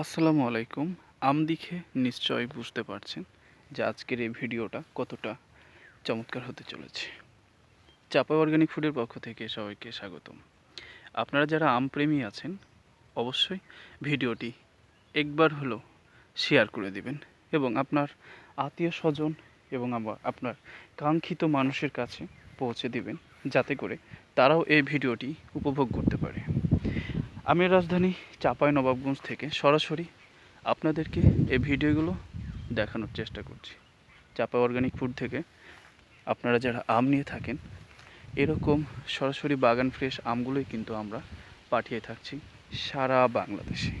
আসসালামু আলাইকুম। আম দেখে নিশ্চয়ই বুঝতে পারছেন যে আজকের এই ভিডিওটা কতটা চমৎকার হতে চলেছে। চাপা অর্গানিক ফুডের পক্ষ থেকে সবাইকে স্বাগতম। আপনারা যারা আম প্রেমী আছেন, অবশ্যই ভিডিওটি একবার হলো শেয়ার করে দিবেন এবং আপনার আত্মীয় স্বজন এবং আবার আপনার কাঙ্ক্ষিত মানুষের কাছে পৌঁছে দিবেন, যাতে করে তারাও এই ভিডিওটি উপভোগ করতে পারে। আমি রাজধানী চাঁপাই নবাবগঞ্জ থেকে সরাসরি আপনাদেরকে এই ভিডিওগুলো দেখানোর চেষ্টা করছি। চাপা অর্গানিক ফুড থেকে আপনারা যারা আম নিয়ে থাকেন, এরকম সরাসরি বাগান ফ্রেশ আমগুলোই কিন্তু আমরা পাঠিয়ে থাকছি সারা বাংলাদেশে।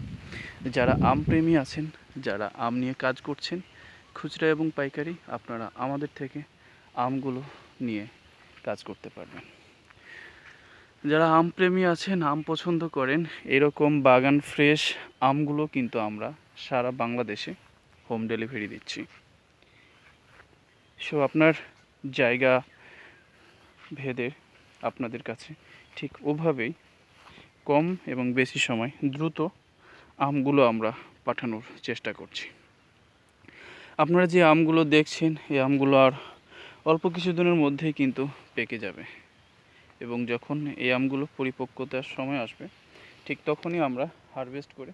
যারা আম প্রেমী আছেন, যারা আম নিয়ে কাজ করছেন, খুচরা এবং পাইকারি, আপনারা আমাদের থেকে আমগুলো নিয়ে কাজ করতে পারবেন। যারা আম প্রেমী আছেন, আম পছন্দ করেন, এরকম বাগান ফ্রেশ আমগুলো কিন্তু আমরা সারা বাংলাদেশে হোম ডেলিভারি দিচ্ছি। সো আপনার জায়গা, ভেদে আপনাদের কাছে ঠিক ওভাবেই কম এবং বেশি সময় দ্রুত আমগুলো আমরা পাঠানোর চেষ্টা করছি। আপনারা যে আমগুলো দেখছেন, এই আমগুলো আর অল্প কিছুদিনের মধ্যেই কিন্তু পেকে যাবে। এবং যখন এই আমগুলো পরিপক্কতার সময় আসবে, ঠিক তখনই আমরা হারভেস্ট করে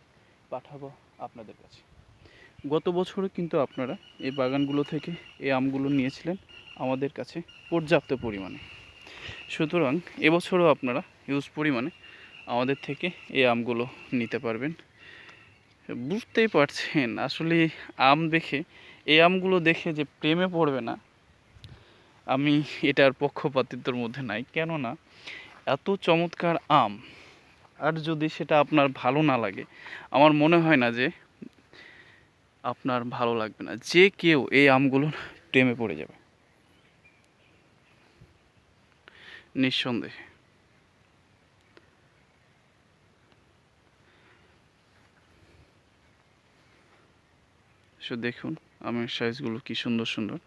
পাঠাবো আপনাদের কাছে। গত বছরও কিন্তু আপনারা এই বাগানগুলো থেকে এই আমগুলো নিয়েছিলেন আমাদের কাছে পর্যাপ্ত পরিমাণে। সুতরাং এবছরও আপনারা ইউজ পরিমাণে আমাদের থেকে এই আমগুলো নিতে পারবেন। বুঝতেই পারছেন, আসলে আম দেখে, এই আমগুলো দেখে যে প্রেমে পড়বে না আমি এটার পক্ষপাতিত্বর মধ্যে নাই। কেননা এত চমৎকার আম, আর যদি সেটা আপনার ভালো না লাগে, আমার মনে হয় না যে আপনার ভালো লাগবে না। যে কেউ এই আমগুলোর প্রেমে পড়ে যাবে। নিঃসন্দেহে। দেখুন, আমের সাইজগুলো কি সুন্দর সুন্দর।